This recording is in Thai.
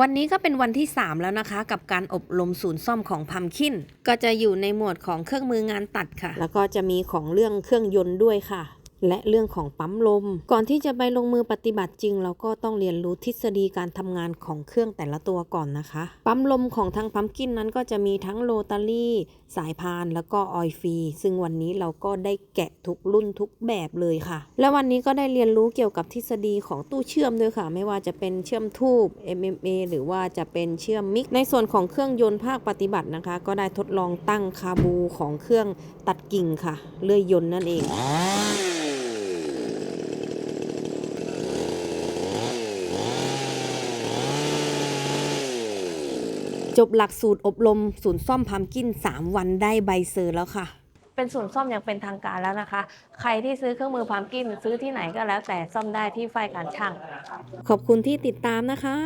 วันนี้ก็เป็นวันที่ 3 แล้วนะคะ กับการอบรมศูนย์ซ่อมของพัมคินก็จะอยู่ในหมวดของเครื่องมืองานตัดค่ะ แล้วก็จะมีของเรื่องเครื่องยนต์ด้วยค่ะ และเรื่องของปั๊มลม ก่อนที่จะไปลงมือปฏิบัติจริง เราก็ต้องเรียนรู้ทฤษฎีการทำงานของเครื่องแต่ละตัวก่อนนะคะ ปั๊มลมของทางพัมกินนั้นก็จะมีทั้งโรตารี่สายพานแล้วก็ออยฟรีซึ่งวันนี้เราก็ได้แกะทุกรุ่นทุกแบบเลยค่ะ และวันนี้ก็ได้เรียนรู้เกี่ยวกับทฤษฎีของตู้เชื่อมด้วยค่ะ ไม่ว่าจะเป็นเชื่อมทูบ MMA หรือว่าจะเป็นเชื่อมมิก ในส่วนของเครื่องยนต์ภาคปฏิบัตินะคะ ก็ได้ทดลองตั้งคาบูของเครื่องตัดกิ่งค่ะ เลื่อยยนต์นั่นเอง จบหลักสูตรอบรมศูนย์ซ่อมพัมกิน 3 วันได้ใบเซอร์แล้วค่ะ เป็นศูนย์ซ่อมอย่างเป็นทางการแล้วนะคะ ใครที่ซื้อเครื่องมือพัมกินซื้อที่ไหนก็แล้วแต่ซ่อมได้ที่ฝ่ายการช่าง ขอบคุณที่ติดตามนะคะ